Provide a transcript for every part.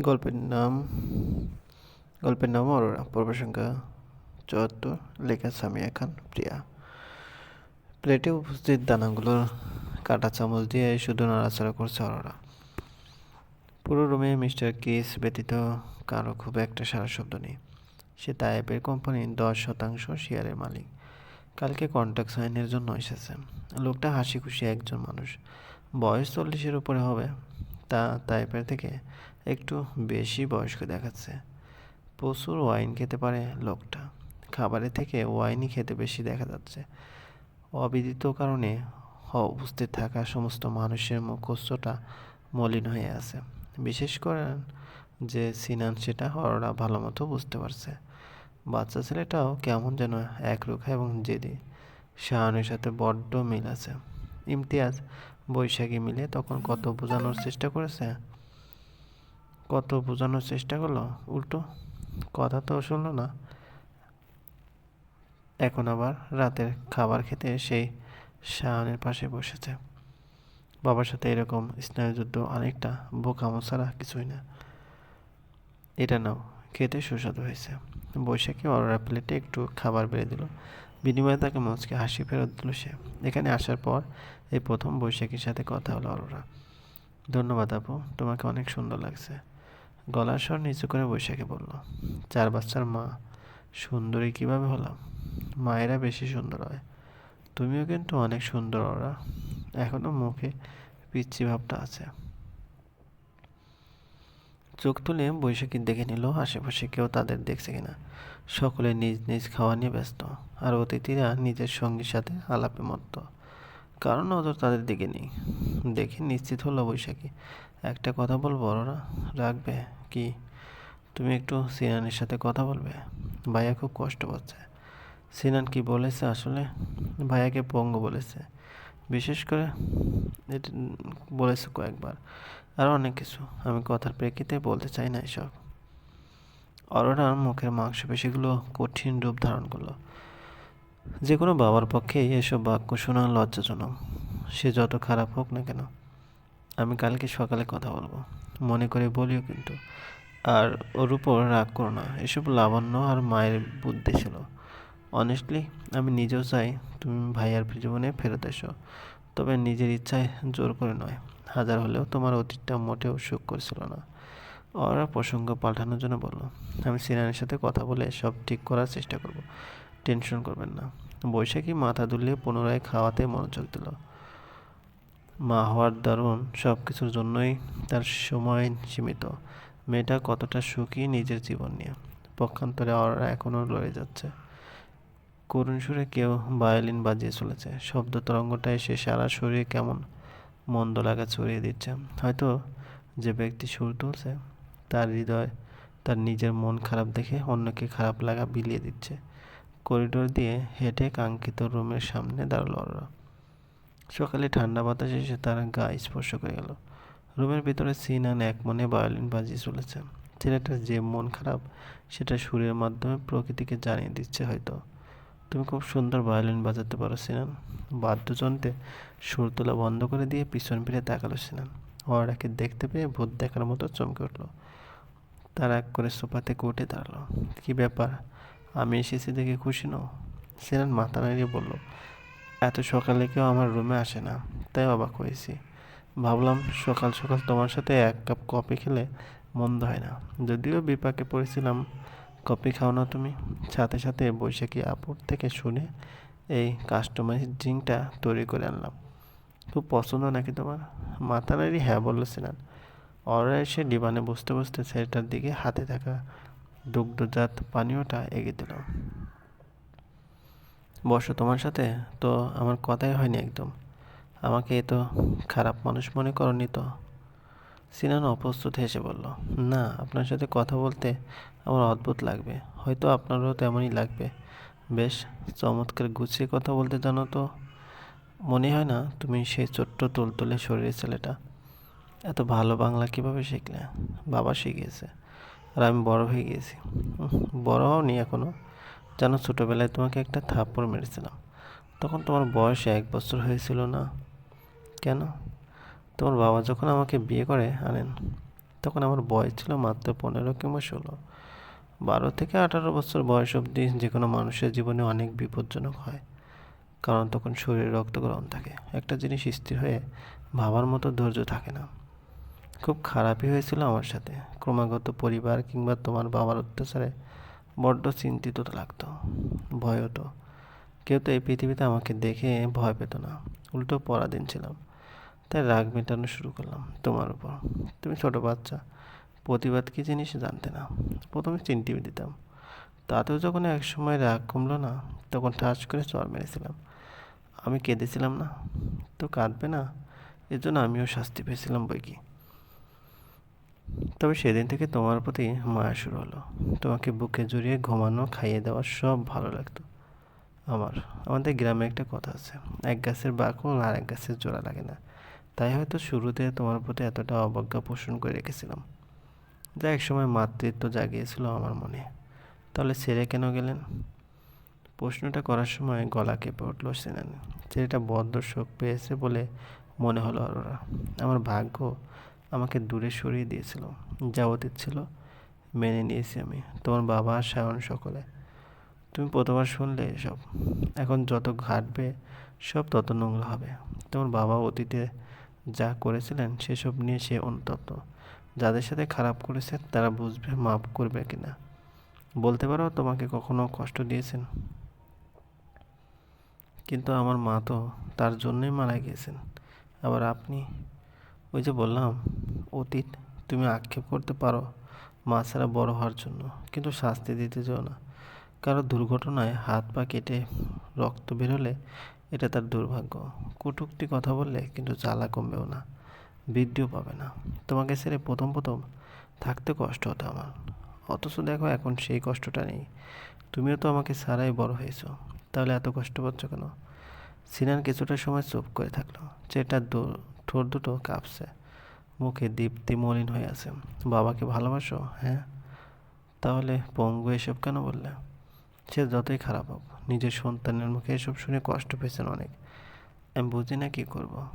গল্পের নাম গল্পের নাম অরোরা পর্ব সংখ্যা চুয়াত্তর, লেখা সামিয়া খান, প্রিয়া। প্লেটে উপস্থিত দানাগুলোর কাটা চামচ দিয়ে শুধু নাড়াচাড়া করছে অরোরা। পুরো রুমে মিস্টার কিস ব্যতীত কারও খুব একটা সারা শব্দ নেই। সে তাইপের কোম্পানির দশ শতাংশ শেয়ারের মালিক। কালকে কন্ট্যাক্ট সাইনের জন্য এসেছে। লোকটা হাসি খুশি একজন মানুষ। বয়স চল্লিশের উপরে হবে। তা তাইপের থেকে একটু বেশি বয়স্ক দেখাচ্ছে। প্রচুর ওয়াইন খেতে পারে লোকটা। খাবারের থেকে ওয়াইনই খেতে বেশি দেখা যাচ্ছে। অবিদিত কারণে উপস্থিত থাকা সমস্ত মানুষের মুখস্থটা মলিন হয়ে আছে। বিশেষ করে যে সিনান সেটা ওরা ভালো মতো বুঝতে পারছে। বাচ্চা ছেলেটাও কেমন যেন একরুখা এবং জেদি। শাহানের সাথে বড্ড মিল আছে। ইমতিয়াজ বৈশাখী মিলে তখন কত বোঝানোর চেষ্টা করেছে কত বোঝানোর চেষ্টা করল? উল্টো কথা তো শুনলো না। এখন আবার রাতের খাবার খেতে সেই শাহানের পাশে বসেছে। বাবার সাথে এরকম স্নায়ুযুদ্ধ অনেকটা বোকামো ছাড়া কিছুই না। এটা নাও, খেতে সুস্বাদু হয়েছে। বৈশাখী অরোরা প্লেটে একটু খাবার বেড়ে দিল। বিনিময়ে তাকে মজকে হাসি ফেরত দিল সে। এখানে আসার পর এই প্রথম বৈশাখীর সাথে কথা হলো অরোরা। ধন্যবাদ আপু, তোমাকে অনেক সুন্দর লাগছে। গলার স্বর নিচু করে বৈশাখী বলল, চার বাচ্চার মা, সুন্দরী কীভাবে হলাম? মায়েরা বেশি সুন্দর হয়। তুমিও কিন্তু অনেক সুন্দর ওরা। এখনও মুখে পিচ্ছি ভাবটা আছে। চোখ তুলে বৈশাখী দেখে নিল, আশেপাশে কেউ তাদের দেখছে কিনা। সকলে নিজ নিজ খাওয়া নিয়ে ব্যস্ত, আর অতিথিরা নিজের সঙ্গীর সাথে আলাপে মত্ত। কারণ নজর তাদের দিকে নেই। দেখে নিশ্চিত হলো বৈশাখী একটা কথা বলব ওরা রাখবে? কি? তুমি একটু সিনানের সাথে কথা বলবে? ভাইয়া খুব কষ্ট পাচ্ছে। সিনান কি বলেছে আসলে? ভাইয়াকে পঙ্গু বলেছে। বিশেষ করে এটা বলেছে কয়েকবার। আর অনেক কিছু। আমি কথার প্রেক্ষিতে বলতে চাই না এসব। অরোরার মুখের মাংসপেশিগুলো কঠিন রূপ ধারণ করল। যে কোনো বাবার পক্ষে এসব বাক্য শোনা লজ্জাজনক। সে যত খারাপ হোক না কেন আমি কালকে সকালে কথা বলব। মনে করে বলিও কিন্তু। আর ওর উপর রাগ করো না। এসব লাবণ্য আর মায়ের বুদ্ধি ছিল। অনেস্টলি আমি নিজেও চাই তুমি ভাইয়ার জীবনে ফেরত এসো। তবে নিজের ইচ্ছায় জোর করে নয়। হাজার হলেও তোমার অতীতটা মোটেও সুখ করছিল না। ওরা প্রসঙ্গ পাল্টানোর জন্য বলল, আমি সিনানের সাথে কথা বলে সব ঠিক করার চেষ্টা করব। টেনশন করবেন না। বৈশাখী মাথা দুলিয়ে পুনরায় খাওয়াতে মনোযোগ দিল। মা হওয়ার দারুণ সব কিছুর জন্যই তার সময় সীমিত। মেয়েটা কতটা সুখী নিজের জীবন নিয়ে? পক্ষান্তরে ওরা এখনও লড়ে যাচ্ছে। করুণ সুরে কেউ ভায়োলিন বাজিয়ে চলেছে। শব্দ তরঙ্গটা এসে সারা শরীরে কেমন মন্দ লাগা ছড়িয়ে দিচ্ছে। হয়তো যে ব্যক্তি সুর তুলছে, তার হৃদয়, তার নিজের মন খারাপ দেখে অন্যকে খারাপ লাগা বিলিয়ে দিচ্ছে। করিডোর দিয়ে হেঁটে কাঙ্ক্ষিত রুমের সামনে দাঁড়াল ওরা সকালে ঠান্ডা বাতাস এসে তার গা স্পর্শ করে গেল। রুমের ভিতরে সিনান এক মনে বায়োলিন বাজিয়ে চলেছে। ছেলেটার যে মন খারাপ, সেটা সুরের মাধ্যমে প্রকৃতিকে জানিয়ে দিচ্ছে হয়তো। তুমি খুব সুন্দর ভায়োলিন বাজাতে পারো, সিনান। বাদ্যযন্ত্রে সুর তোলা বন্ধ করে দিয়ে পিছন ফিরে তাকালো সিনান। ওরাকে দেখতে পেয়ে ভূত দেখার মতো চমকে উঠল। তার এক করে সোফাতে উঠে দাঁড়াল। কী ব্যাপার? আমি এসেছি দেখে খুশি নও? সিনান মাথা নাড়িয়ে বলল এত সকালে কেউ আমার রুমে আসে না, তাই অবাক হয়েছি। ভাবলাম সকাল সকাল তোমার সাথে এক কাপ কফি খেলে মন্দ হয় না। যদিও বিপাকে পড়েছিলাম, কফি খাও না তুমি। সাথে সাথে বৈশাখী আপুর থেকে শুনে এই কাস্টমাইজ ড্রিঙ্কটা তৈরি করে আনলাম। খুব পছন্দ নাকি তোমার? মাথা নাড়ি হ্যাঁ বলল সিনান। অরা এসে ডিবানে বসতে বসতে ছেলেটার দিকে হাতে থাকা দুগ্ধজাত পানীয়টা এগিয়ে দিল। বসো তোমার সাথে? তো আমার কথাই হয়নি একদম। আমাকে তো খারাপ মানুষ মনে করনি তো। সিনান অপ্রস্তুত হেসে বলল, না, আপনার সাথে কথা বলতে আমার অদ্ভুত লাগবে। হয়তো আপনারও তেমনই লাগবে। বেশ, চমৎকার গুছিয়ে কথা বলতে জানো তো। মনে হয় না তুমি সেই ছোট্ট তুলতুলে শরীরের ছেলেটা। এত ভালো বাংলা কীভাবে শিখলে? বাবা শিখিয়েছে। আর আমি বড় হয়ে গিয়েছি। বড় হওনি এখনও জানো ছোটোবেলায় তোমাকে একটা থাপ্পড় মেরেছিলাম। তখন তোমার বয়স এক বছর হয়েছিল না। কেন? তোমার বাবা যখন আমাকে বিয়ে করে আনেন, তখন আমার বয়স ছিল মাত্র পনেরো কিংবা ষোলো। বারো থেকে আঠারো বছর বয়স অবধি যে কোনো মানুষের জীবনে অনেক বিপজ্জনক হয়, কারণ তখন শরীরে রক্ত গরম থাকে। একটা জিনিস স্থির হয়ে ভাবার মতো ধৈর্য থাকে না। খুব খারাপই হয়েছিল আমার সাথে। ক্রমাগত পরিবার কিংবা তোমার বাবার অত্যাচারে বড্ড চিন্তিত লাগতো ভয় হতো কেউ তো এই পৃথিবীতে আমাকে দেখে ভয় পেত না, উল্টো পরাধীন ছিলাম। তাই রাগ মেটানো শুরু করলাম তোমার উপর। তুমি ছোট বাচ্চা, প্রতিবাদ কী জিনিস জানতে না। প্রথমে চিনতে দিতাম। তাতেও যখন এক সময় রাগ কমলো না, তখন ঠাস করে চর মেরেছিলাম। আমি কেঁদেছিলাম না। তো কাঁদবে না? এজন্য আমিও শাস্তি পেয়েছিলাম বই কি। তবে সেদিন থেকে তোমার প্রতি মায়া শুরু হলো। তোমাকে বুকে জড়িয়ে ঘুমানো, খাইয়ে দেওয়া সব ভালো লাগতো। আমার, আমাদের গ্রামে একটা কথা আছে, এক গাছের বাকল আর এক গাছের জোড়া লাগে না। তাই হয়তো শুরুতে তোমার প্রতি এতটা অবজ্ঞা পোষণ করে রেখেছিলাম। যা এক সময় মাতৃত্ব জাগিয়েছিল আমার মনে। তাহলে ছেড়ে কেন গেলেন? প্রশ্নটা করার সময় গলা কেঁপে উঠল সেনান। ছেলেটা বদ্ধ শোক পেয়েছে বলে মনে হলো অরোরা। আমার ভাগ্য আমাকে দূরে সরিয়ে দিয়েছিল, যা অতীত ছিল, মেনে নিয়েছি আমি, তোমার বাবা সায়ন সকলে। তুমি প্রথমবার শুনলে এসব। এখন যত ঘাটবে, সব তত নোংরা হবে। তোমার বাবা অতীতে যা করেছিলেন, সেসব নিয়ে সে অনুতপ্ত। যাদের সাথে খারাপ করেছে, তারা বুঝবে, মাফ করবে কিনা। বলতে পারো, তোমাকে কখনো কষ্ট দিয়েছেন? কিন্তু আমার মা তো তার জন্যই মারা গিয়েছেন। আবার আপনি ওই যে বললাম, অতীত তুমি আক্ষেপ করতে পারো মা ছাড়া বড় হওয়ার জন্য, কিন্তু শাস্তি দিতে চাও না। কারও দুর্ঘটনায় হাত পা কেটে রক্ত বেরোলে এটা তার দুর্ভাগ্য। কটুক্তি কথা বললে কিন্তু জ্বালা কমবেও না, বৃদ্ধিও পাবে না। তোমাকে ছেড়ে প্রথম প্রথম থাকতে কষ্ট হতো আমার। অথচ দেখো এখন সেই কষ্টটা নেই। তুমিও তো আমাকে সারাই বড় হয়েছো, তাহলে এত কষ্ট পাচ্ছ কেন? সিনান কিছুটা সময় চুপ করে থাকল, যেটা ঠোঁট দুটো কাঁপছে। মুখে দীপ্তি মলিন হয়ে আছে। বাবাকে ভালোবাসো? হ্যাঁ। তাহলে পঙ্গু এসব কেন বললে? সে যতই খারাপ হোক, নিজের সন্তানের মুখে এসব শুনে কষ্ট পেয়েছেন অনেক। আমি বুঝি না কী করব।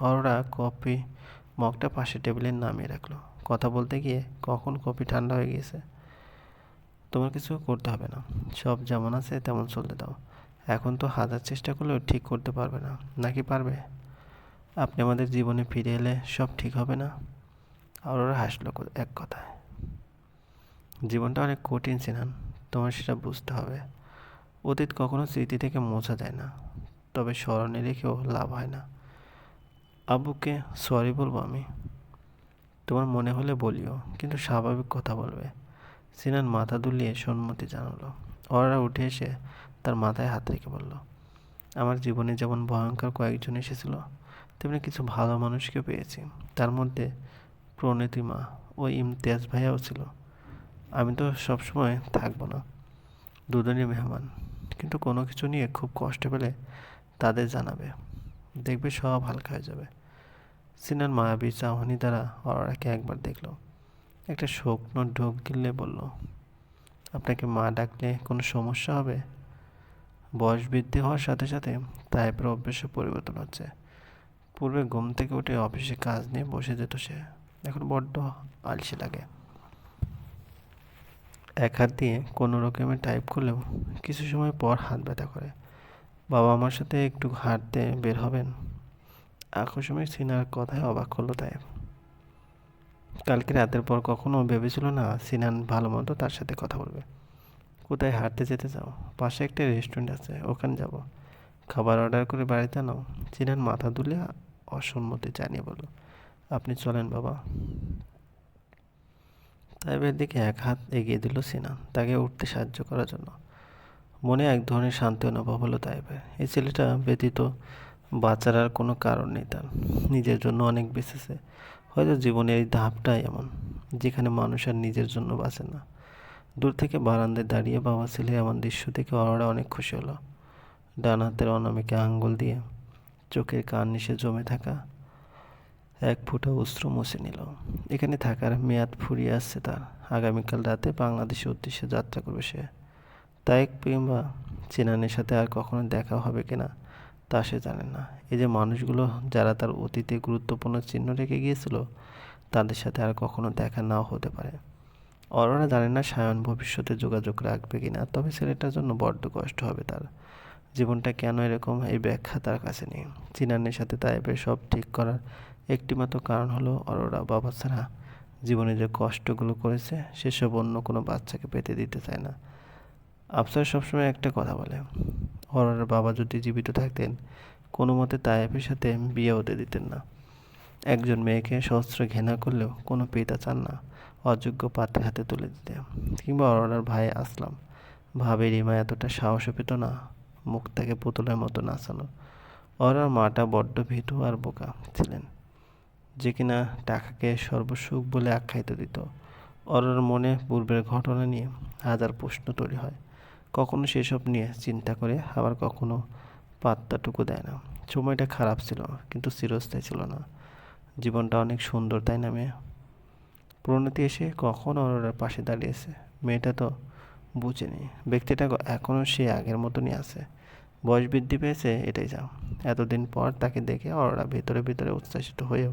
অরোরা কপি মগটা পাশে টেবিলে নামিয়ে রাখল। কথা বলতে গিয়ে কখন কপি ঠান্ডা হয়ে গিয়েছে? তোমার কিছু করতে হবে না। সব যেমন আছে তেমন চলতে দাও। এখন তো হাজার চেষ্টা করলেও ঠিক করতে পারবে না। নাকি পারবে? আপনি আমাদের জীবনে ফিরে এলে সব ঠিক হবে না। আর ওরা হাসলো এক কথায়। জীবনটা অনেক কঠিন সিনান, তোমার সেটা বুঝতে হবে। অতীত কখনো স্মৃতি থেকে মোছা যায় না, তবে স্মরণে রেখেও লাভ হয় না। আব্বুকে সরি বলব আমি। তোমার মনে হলে বলিও, কিন্তু স্বাভাবিক কথা বলবে। সিনান মাথা দুলিয়ে সম্মতি জানালো। ওরা উঠে এসে তার মাথায় হাত রেখে বলল, আমার জীবনে যেমন ভয়ঙ্কর কয়েকজন এসেছিল তেমনি কিছু ভালো মানুষকে পেয়েছি। তার মধ্যে প্রণীতি মা ও ইমতিয়াজ ভাইয়াও ছিল। আমি তো সবসময় থাকব না। দুজনই মেহমান। কিন্তু কোনো কিছু নিয়ে খুব কষ্ট পেলে তাদের জানাবে। দেখবে সব হালকা হয়ে যাবে। সিনার মায়াবী চাহনি দ্বারা অরাকে একবার দেখল। একটা শুকনো ঢোক গিললে বলল, আপনাকে মা ডাকলে কোনো সমস্যা হবে? বয়স বৃদ্ধি হওয়ার সাথে সাথে টাইপের অভ্যেসে পরিবর্তন হচ্ছে। পূর্বে ঘুম থেকে উঠে অফিসে কাজ নিয়ে বসে যেত সে। এখন বড্ড আলসে লাগে। এক হাত দিয়ে কোনো রকমে টাইপ করলেও কিছু সময় পর হাত ব্যথা করে। বাবা আমার সাথে একটু হাঁটতে বের হবেন। আকস্মিক সিনার কথায় অবাক হলো তাই। কালকে রাতের পর কখনো ভেবেছিল না সিনান ভালো মতো তার সাথে কথা বলবে। কোথায় হাঁটতে যেতে চাও? পাশে একটা রেস্টুরেন্ট আছে, ওখানে যাব। খাবার অর্ডার করে বাড়িতে নাও সিনান মাথা তুলে অসম্মতি জানিয়ে বলল, আপনি চলেন বাবা। তাইবের দিকে এক হাত এগিয়ে দিল সিনান তাকে উঠতে সাহায্য করার জন্য। মনে এক ধরনের শান্তি অনুভব হলো তাইবের। এই ছেলেটা ব্যতীত বাঁচার আর কোনো কারণ নেই তার। নিজের জন্য অনেক বেঁচেছে। হয়তো জীবনের এই ধাপটাই এমন, যেখানে মানুষ আর নিজের জন্য বাঁচে না। দূর থেকে বারান্দায় দাঁড়িয়ে বাবা ছেলে এমন দৃশ্য থেকে অরোরা অনেক খুশি হলো। ডান হাতের অনামিকে আঙ্গুল দিয়ে চোখের কান নিশে জমে থাকা এক ফুটা অস্ত্র মুছে নিল। এখানে থাকার মেয়াদ ফুরিয়ে আসছে তার। আগামীকাল রাতে বাংলাদেশের উদ্দেশ্যে যাত্রা করবে সে। তাই কিংবা চেনানের সাথে আর কখনো দেখা হবে কিনা তা সে জানে না। এই যে মানুষগুলো যারা তার অতীতে গুরুত্বপূর্ণ চিহ্ন রেখে গিয়েছিল, তাদের সাথে আর কখনো দেখা নাও হতে পারে। অরোরা জানে না সায়ন ভবিষ্যতে যোগাযোগ রাখবে কিনা তবে ছেলেটার জন্য বড্ড কষ্ট হবে তার। জীবনটা কেন এরকম? এই ব্যাখ্যা তার কাছে নেই। চিনানের সাথে তাইবের সব ঠিক করার একটিমাত্র কারণ হলো অরোরা বাবা ছাড়া জীবনে যে কষ্টগুলো করেছে, সেসব অন্য কোনো বাচ্চাকে পেতে দিতে চায় না। আফসার সবসময় একটা কথা বলে, অরোরার বাবা যদি জীবিত থাকতেন, কোনো মতে তায়েবের সাথে বিয়ে হতে দিতেন না। একজন মেয়েকে সহস্র ঘৃণা করলেও কোনো পিতা চান না, অযোগ্য পাত্রের হাতে তুলে দিতে। কিংবা অরোরার ভাই আসলাম। ভাবে রিমা এতটা সাহসও পেত না মুখটাকে পুতুলের মতো নাচানো। অরোরার মাটা বড্ড ভীতু আর বোকা ছিলেন। যে কিনা টাকাকে সর্বসুখ বলে আখ্যায়িত দিত। অরোরার মনে পূর্বের ঘটনা নিয়ে হাজার প্রশ্ন তৈরি হয়। কখনো সেসব নিয়ে চিন্তা করে আবার কখনো পাত্তাটুকু দেয় না। সময়টা খারাপ ছিল, কিন্তু চিরস্থায়ী ছিল না। জীবনটা অনেক সুন্দর তাই না মেয়ে প্রণতি এসে কখন অরোরার পাশে দাঁড়িয়েছে, মেয়েটা তো বুঝেনি। ব্যক্তিটা এখনও সে আগের মতনই আছে। বয়স বৃদ্ধি পেয়েছে, এটাই যা এতদিন পর তাকে দেখে অরোরা ভেতরে ভেতরে উচ্ছ্বাসিত হয়েও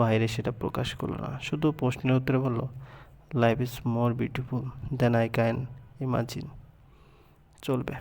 বাইরে সেটা প্রকাশ করল না। শুধু প্রশ্নের উত্তরে বলল life is more beautiful than I can imagine চলবে।